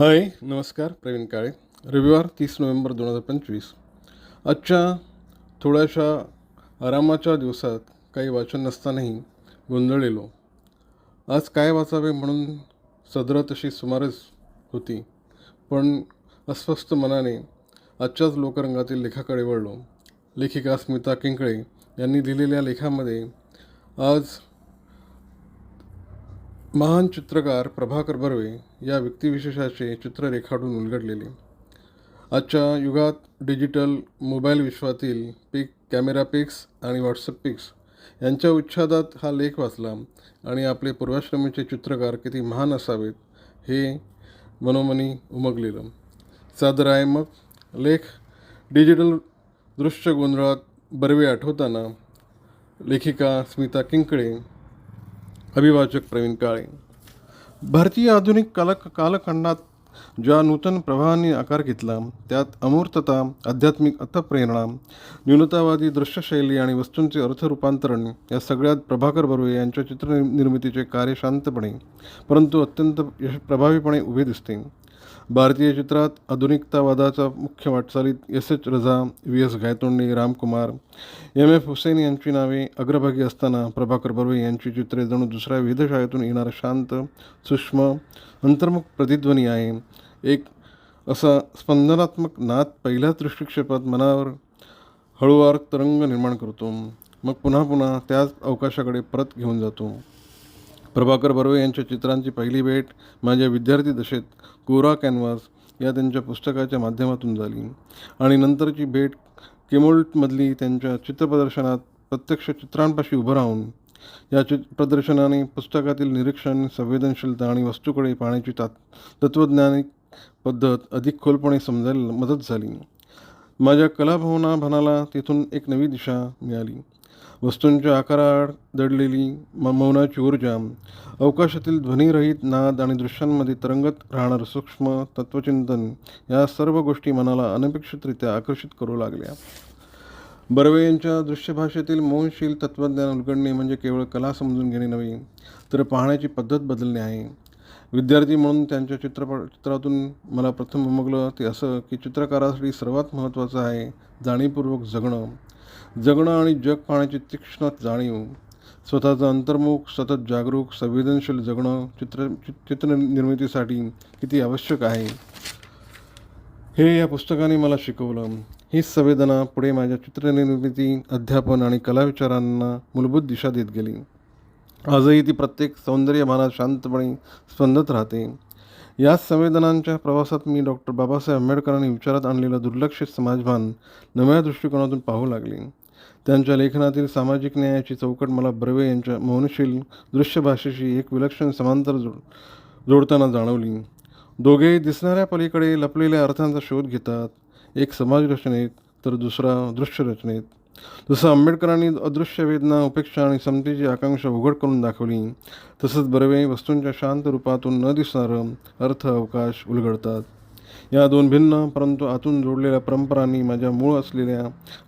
हाय नमस्कार प्रवीण काळे. रविवार तीस नोव्हेंबर दोन हजार पंचवीस. आजच्या थोड्याशा आरामाच्या दिवसात काही वाचन नसतानाही गोंधळलेलो. आज काय वाचावे म्हणून सदर तशी सुमारच होती पण अस्वस्थ मनाने आजच्याच लोकरंगातील लेखाकडे वळलो. लेखिका स्मिता किंकळे यांनी लिहिलेल्या लेखामध्ये आज महान चित्रकार प्रभाकर बर्वे या व्यक्तिविशेषाचे चित्र रेखाडून उलगडलेले. आजच्या युगात डिजिटल मोबाईल विश्वातील पिक कॅमेरा पिक्स आणि व्हॉट्सअप पिक्स यांच्या उच्छादात हा लेख वाचला आणि आपले पूर्वाश्रमीचे चित्रकार किती महान असावेत हे मनोमनी उमगलेलं. सादर आहे मग लेख डिजिटल दृश्य गोंधळात बर्वे आठवताना लेखिका स्मिता किंकळे अभिवाचक प्रवीण काळे. भारतीय आधुनिक काल कालखंडात ज्या नूतन प्रवाहांनी आकार घेतला त्यात अमूर्तता आध्यात्मिक अथप्रेरणा न्यूनतावादी दृश्यशैली आणि वस्तूंचे अर्थरूपांतरण या सगळ्यात प्रभाकर बर्वे यांच्या चित्रनिर्मितीचे कार्य शांतपणे परंतु अत्यंत यश प्रभावीपणे उभे दिसते. भारतीय चित्रात आधुनिकतावादाचा मुख्य वाटचालीत S H Raza V S Gaitonde Ramkumar M F Husain यांची नावे अग्रभागी असताना प्रभाकर बर्वे यांची चित्रे जणू दुसऱ्या वेधशाळेतून येणारा शांत सूक्ष्म अंतर्मुख प्रतिध्वनी आहे. एक असा स्पंदनात्मक नाद पहिल्याच दृष्टिक्षेपात मनावर हळूवार तरंग निर्माण करतो. मग पुन्हा पुन्हा त्याच अवकाशाकडे परत घेऊन जातो. प्रभाकर बर्वे यांच्या चित्रांची पहिली भेट माझ्या विद्यार्थी दशेत कोरा कॅनव्हास या त्यांच्या पुस्तकाच्या माध्यमातून झाली. आणि नंतरची भेट केमोल्टमधली त्यांच्या चित्रप्रदर्शनात प्रत्यक्ष चित्रांपाशी उभं राहून या चित प्रदर्शनाने पुस्तकातील निरीक्षण संवेदनशीलता आणि वस्तूकडे पाहण्याची तात तत्त्वज्ञानिक पद्धत अधिक खोलपणे समजायला मदत झाली. माझ्या कलाभवना भनाला तिथून एक नवी दिशा मिळाली. वस्तूंच्या आकारात दडलेली म मौनाची ऊर्जा अवकाशातील ध्वनिरहित नाद आणि दृश्यांमध्ये तरंगत राहणारं सूक्ष्म तत्त्वचिंतन या सर्व गोष्टी मनाला अनपेक्षितरित्या आकर्षित करू लागल्या. बर्वे यांच्या दृश्यभाषेतील मौनशील तत्त्वज्ञान उलगडणे म्हणजे केवळ कला समजून घेणे नव्हे तर पाहण्याची पद्धत बदलणे आहे. विद्यार्थी म्हणून त्यांच्या चित्रपट चित्रातून मला प्रथम उमगलं ते असं की चित्रकारासाठी सर्वात महत्त्वाचं आहे जाणीवपूर्वक जगणं. जगणं आणि जग पाहण्याची तीक्ष्ण जाणीव स्वतःचं अंतर्मुख सतत जागरूक संवेदनशील जगणं चित्र चित्रनिर्मितीसाठी किती आवश्यक आहे? हे या पुस्तकाने मला शिकवलं. हीच संवेदना पुढे माझ्या चित्रनिर्मिती अध्यापन आणि कलाविचारांना मूलभूत दिशा देत गेली. आजही ती प्रत्येक सौंदर्यमानात शांतपणे स्पंदत राहते. याच संवेदनांच्या प्रवासात मी डॉक्टर बाबासाहेब आंबेडकरांनी विचारात आणलेलं दुर्लक्षित समाजभान नव्या दृष्टिकोनातून पाहू लागले. त्यांच्या लेखनातील सामाजिक न्यायाची चौकट मला बर्वे यांच्या मौनशील दृश्यभाषेशी एक विलक्षण समांतर जोड जोडताना जाणवली. दोघेही दिसणाऱ्या पलीकडे लपलेल्या अर्थांचा शोध घेतात. एक समाज रचनेत तर दुसरा दृश्य रचनेत. जसं आंबेडकरांनी अदृश्य वेदना उपेक्षा आणि समतेची आकांक्षा उघड करून दाखवली तसंच बर्वे वस्तूंच्या शांत रूपातून न दिसणारं अर्थ अवकाश उलगडतात. या दोन भिन्न परंतु आतून जोडलेल्या परंपरांनी माझ्या मूळ असलेल्या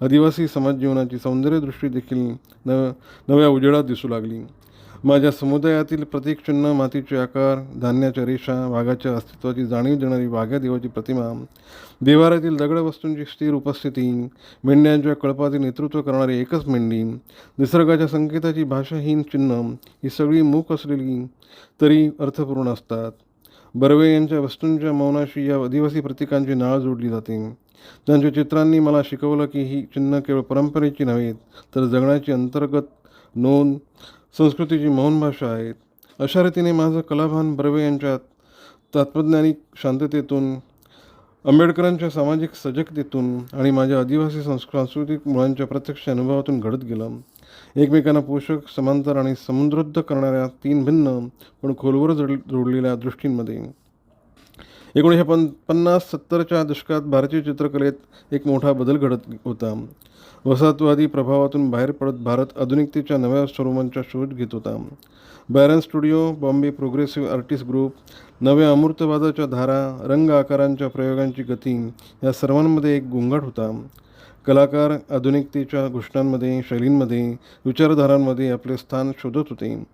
आदिवासी समाज जीवनाची सौंदर्यदृष्टी देखील नव नव्या उजेडात दिसू लागली. माझ्या समुदायातील प्रतीकचिन्ह मातीचे आकार धान्याच्या रेषा वाघाच्या अस्तित्वाची जाणीव देणारी वाघ्या देवाची प्रतिमा देवाऱ्यातील दगड वस्तूंची स्थिर उपस्थिती मेंढ्यांच्या कळपाचे नेतृत्व करणारी एकच मेंढी निसर्गाच्या संकेताची भाषाहीन चिन्ह ही सगळी मूक असलेली तरी अर्थपूर्ण असतात. बर्वे यांच्या वस्तूंच्या मौनाशी या आदिवासी प्रतीकांची नाळ जोडली जाते. त्यांच्या चित्रांनी मला शिकवलं की ही चिन्ह केवळ परंपरेची नव्हेत तर जगण्याची अंतर्गत नोंद संस्कृतीची मौन भाषा आहेत. अशा रीतीने माझं कलाभान बर्वे यांच्या तत्त्वज्ञानिक शांततेतून आंबेडकरांच्या सामाजिक सजगतेतून आणि माझ्या आदिवासी संस् सांस्कृतिक मुळांच्या प्रत्यक्ष अनुभवातून घडत गेलं. एकमेकांना पोषक समांतर आणि समृद्ध करणाऱ्या तीन भिन्न पण खोलवर जोड जोडलेल्या दृष्टींमध्ये. एकोणीसशे पन पन्नास सत्तरच्या दशकात भारतीय चित्रकलेत एक मोठा बदल घडत होता. वसाहतवादी प्रभावातून बाहेर पडत भारत आधुनिकतेच्या नव्या स्वरूपांचा शोध घेत होता. Baron studio Bombay progressive artist group नव्या अमूर्तवादाच्या धारा रंग आकारांच्या प्रयोगांची गती या सर्वांमध्ये एक गोंगाट होता. कलाकार आधुनिकतेच्या घोषणांमध्ये शैलींमध्ये विचारधारांमध्ये आपले स्थान शोधत होते.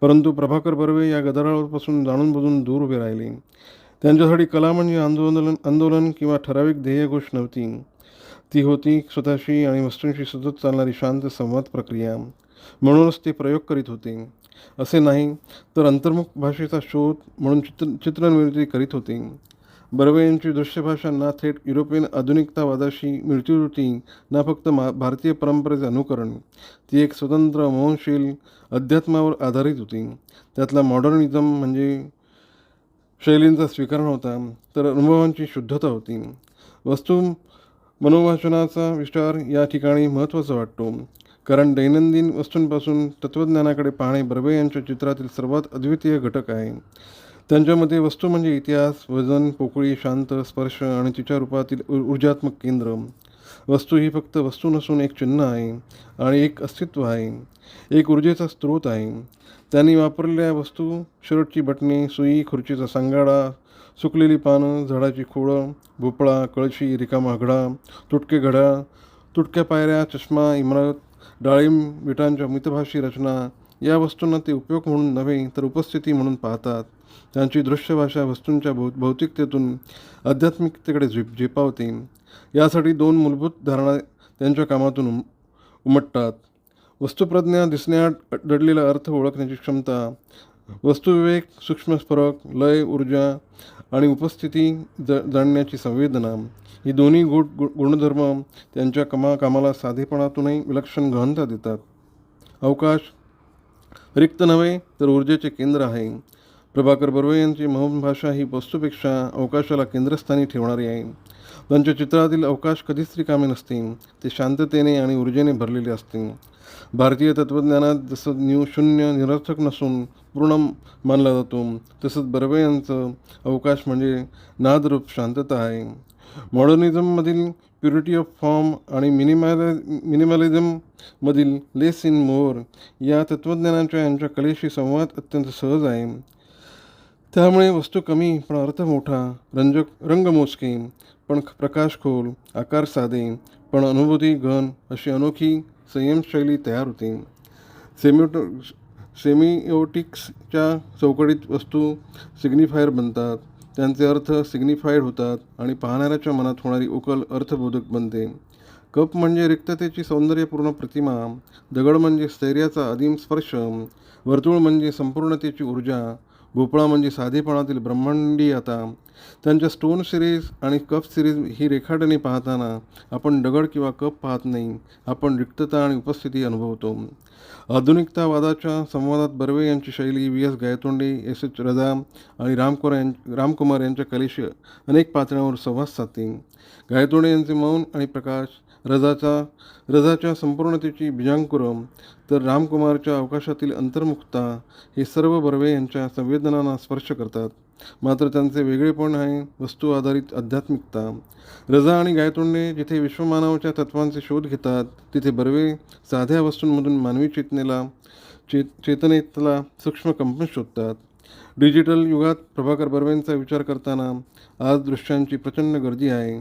परंतु प्रभाकर बर्वे या गदारोळापासून जाणून बुजून दूर उभे राहिले. त्यांच्यासाठी कला म्हणजे आंदोलन आंदोलन किंवा ठराविक ध्येयघोष नव्हती. ती होती स्वतःशी आणि वस्तूंशी सतत चालणारी शांत संवाद प्रक्रिया. म्हणूनच ते प्रयोग करीत होते. असे नाही तर अंतर्मुख भाषेचा शोध म्हणून चित्र चित्रनिर्मिती करीत होते. बर्वे यांची दृश्यभाषा ना थेट युरोपियन आधुनिकतावादाशी मिळतीजुळती ना फक्त मा भारतीय परंपरेचे अनुकरण. ती एक स्वतंत्र मोहनशील अध्यात्मावर आधारित होती. त्यातला मॉडर्निझम म्हणजे शैलींचा स्वीकार होता तर अनुभवांची शुद्धता होती. वस्तू मनोवाचनाचा विचार या ठिकाणी महत्त्वाचा वाटतो कारण दैनंदिन वस्तूंपासून तत्त्वज्ञानाकडे पाहणे बर्वे यांच्या चित्रातील सर्वात अद्वितीय घटक आहे. त्यांच्यामध्ये वस्तू म्हणजे इतिहास वजन पोकळी शांत स्पर्श आणि तिच्या रूपातील ऊर्जात्मक केंद्र. वस्तू ही फक्त वस्तू नसून एक चिन्ह आहे आणि एक अस्तित्व आहे एक ऊर्जेचा स्रोत आहे. त्यांनी वापरलेल्या वस्तू शर्टची बटणे सुई खुर्चीचा सांगाडा सुकलेली पानं झाडाची खोडं भोपळा कळशी रिकामा घडा तुटके घडा तुटक्या पायऱ्या चष्मा इमारत डाळिंब विटांच्या मितभाषी रचना या वस्तूंना ते उपयोग म्हणून नव्हे तर उपस्थिती म्हणून पाहतात. त्यांची दृश्यभाषा वस्तूंच्या भौ भौतिकतेतून आध्यात्मिकतेकडे झेप झेपावते. यासाठी दोन मूलभूत धारणा त्यांच्या कामातून उम उमटतात. वस्तुप्रज्ञा दिसण्यात दडलेला अर्थ ओळखण्याची क्षमता वस्तुविवेक सूक्ष्म फरक लय ऊर्जा आणि उपस्थिती ज जाणण्याची संवेदना ही दोन्ही गुण गु गुणधर्म त्यांच्या कमा कामाला साधेपणातूनही विलक्षण गहनता देतात. अवकाश रिक्त नव्हे तर ऊर्जेचे केंद्र आहे. प्रभाकर बर्वे यांची मौन भाषा ही वस्तूपेक्षा अवकाशाला केंद्रस्थानी ठेवणारी आहे. त्यांच्या चित्रातील अवकाश कधीच रिकामे नसते. ते शांततेने आणि ऊर्जेने भरलेले असते. भारतीय तत्त्वज्ञानात जसं न्यू शून्य निरर्थक नसून पूर्ण मानला जातो तसंच बर्वे यांचं अवकाश म्हणजे नादरूप शांतता आहे. मॉडर्निझममधील प्युरिटी ऑफ फॉर्म आणि मिनिमॅल मिनिमॅलिझममधील लेस इन मोर या तत्त्वज्ञानाच्या यांच्या कलेशी संवाद अत्यंत सहज आहे. त्यामुळे वस्तू कमी पण अर्थ मोठा रंजक रंग मोजके पण प्रकाश खोल आकार साधे पण अनुभूती घन अशी अनोखी संयमशैली तयार होते. सेम्युटो सेमिओटिक्सच्या चौकडीत वस्तू सिग्निफायर बनतात. त्यांचे अर्थ सिग्निफाईड होतात आणि पाहणाऱ्याच्या मनात होणारी उकल अर्थबोधक बनते. कप म्हणजे रिक्ततेची सौंदर्यपूर्ण प्रतिमा दगड म्हणजे स्थैर्याचा आदिम स्पर्श वर्तुळ म्हणजे संपूर्णतेची ऊर्जा भोपळा म्हणजे साधेपणातील ब्रह्मांडी आता त्यांच्या स्टोन सिरीज आणि कप सिरीज ही रेखाटने पाहताना आपण दगड किंवा कप पाहत नाही. आपण रिक्तता आणि उपस्थिती अनुभवतो. आधुनिकतावादाच्या संवादात बर्वे यांची शैली V. S. Gaitonde S. H. Raza आणि रामकुमार यां रामकुमार यांच्या कलेशी अनेक पातळ्यांवर संवाद साधते. गायतोंडे यांचे मौन आणि प्रकाश रजाचा रजाच्या संपूर्णतेची बीजांकुरम तर रामकुमारच्या अवकाशातील अंतर्मुखता हे सर्व बर्वे यांच्या संवेदनांना स्पर्श करतात. मात्र त्यांचे वेगळेपण आहे वस्तू आधारित आध्यात्मिकता. रजा आणि गायतोंडे जिथे विश्वमानवाच्या तत्वांचे शोध घेतात तिथे बर्वे साध्या वस्तूंमधून मानवी चेतनेला चेत चेतनेतला सूक्ष्म कंपन शोधतात. डिजिटल युगात प्रभाकर बर्वेंचा विचार करताना आज दृश्यांची प्रचंड गर्दी आहे.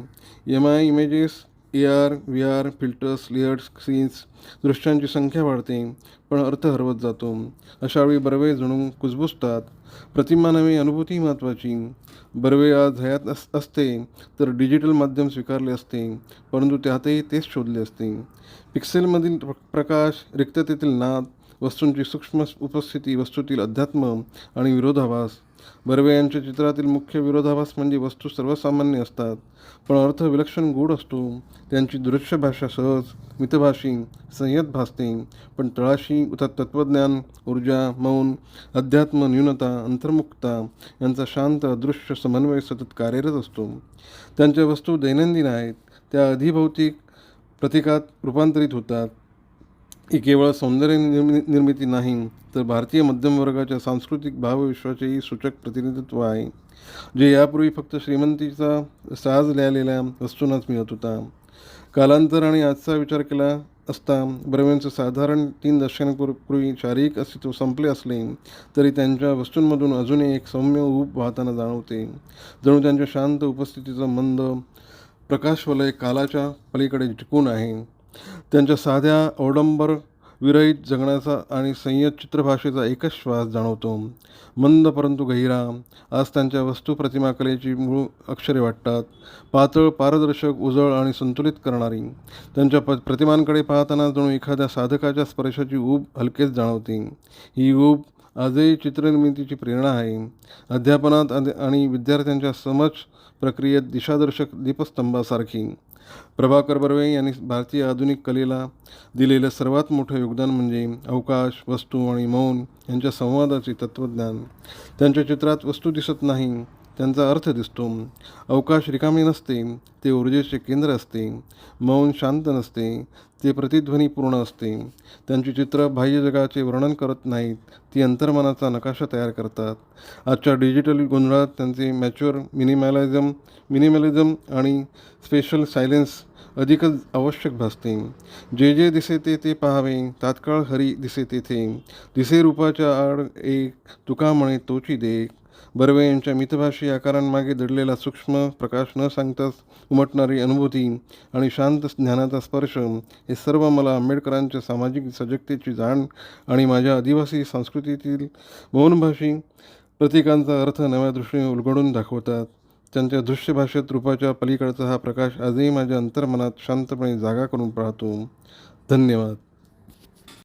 M I images A R V R filters layers scenes दृश्यांची संख्या वाढते पण अर्थ हरवत जातो. अशावेळी बर्वे जणू कुजबुजतात. प्रतिमा नव्हे अनुभूती महत्त्वाची. बर्वे आज हयात अस असते तर डिजिटल माध्यम स्वीकारले असते परंतु त्यातही तेच शोधले असते. पिक्सेलमधील प्र प्रकाश रिक्ततेतील नाद वस्तूंची सूक्ष्म उपस्थिती वस्तूतील अध्यात्म आणि विरोधाभास. बर्वे यांच्या चित्रातील मुख्य विरोधाभास म्हणजे वस्तू सर्वसामान्य असतात पण अर्थ विलक्षण गूढ असतो. त्यांची दृश्य भाषा सहज मितभाषी संयत भासते पण तळाशी उत तत्त्वज्ञान ऊर्जा मौन अध्यात्म न्यूनता अंतर्मुक्ता यांचा शांत अदृश्य समन्वय सतत कार्यरत असतो. त्यांच्या वस्तू दैनंदिन आहेत त्या अधिभौतिक प्रतीकात रूपांतरित होतात. ही केवळ सौंदर्य निर्मि निर्मिती नाही तर भारतीय मध्यमवर्गाच्या सांस्कृतिक भावविश्वाचेही सूचक प्रतिनिधित्व आहे जे यापूर्वी फक्त श्रीमंतीचा साज लिहिलेल्या वस्तूंनाच मिळत होता. कालांतर आणि आजचा विचार केला असता बर्वेंचं साधारण तीन दशकांपूर्वी शारीरिक अस्तित्व संपले असले तरी त्यांच्या वस्तूंमधून अजूनही एक सौम्य रूप वाहताना जाणवते. जणू त्यांच्या शांत उपस्थितीचं मंद प्रकाशवलय कालाच्या पलीकडे टिकून आहे. त्यांच्या साध्या अवडंबर विरहित जगण्याचा आणि संयत चित्रभाषेचा एकच श्वास जाणवतो. मंद परंतु गहिरा. आज त्यांच्या वस्तू प्रतिमा कलेची मूळ अक्षरे वाटतात. पातळ पारदर्शक उजळ आणि संतुलित करणारी. त्यांच्या प प्रतिमांकडे पाहताना जणू एखाद्या साधकाच्या स्पर्शाची ऊब हलकेच जाणवते. ही ऊब आजही चित्रनिर्मितीची प्रेरणा आहे. अध्यापनात आणि विद्यार्थ्यांच्या समज प्रक्रियेत दिशादर्शक दीपस्तंभासारखी. प्रभाकर बर्वे यांनी भारतीय आधुनिक कलेला दिलेलं सर्वात मोठं योगदान म्हणजे अवकाश वस्तू आणि मौन यांच्या संवादाचे तत्त्वज्ञान. त्यांच्या चित्रात वस्तू दिसत नाही त्यांचा अर्थ दिसतो. अवकाश रिकामे नसते ते ऊर्जेचे केंद्र असते. मौन शांत नसते ते प्रतिध्वनी पूर्ण असते त्यांची चित्र बाह्य जगाचे वर्णन करत नाहीत ती अंतर्मनाचा नकाशा तयार करतात. आजच्या डिजिटल गोंधळात त्यांचे मॅच्युअर मिनिमॅलिझम मिनिमॅलिझम आणि स्पेशल सायलेन्स अधिकच आवश्यक भासते जे जे दिसे ते ते पाहावे तात्काळ हरी दिसे तेथे. दिसे रूपाच्या आड एक तुका म्हणे तोची देख. बर्वे यांच्या मितभाषी आकारांमागे दडलेला सूक्ष्म प्रकाश न सांगताच उमटणारी अनुभूती आणि शांत ज्ञानाचा स्पर्श हे सर्व मला आंबेडकरांच्या सामाजिक सजगतेची जाण आणि माझ्या आदिवासी संस्कृतीतील मौनभाषी प्रतीकांचा अर्थ नव्या दृष्टीने उलगडून दाखवतात. त्यांच्या दृश्य भाषेत रूपाच्या पलीकडचा हा प्रकाश आजही माझ्या अंतर्मनात शांतपणे जागा करून पाहतो. धन्यवाद.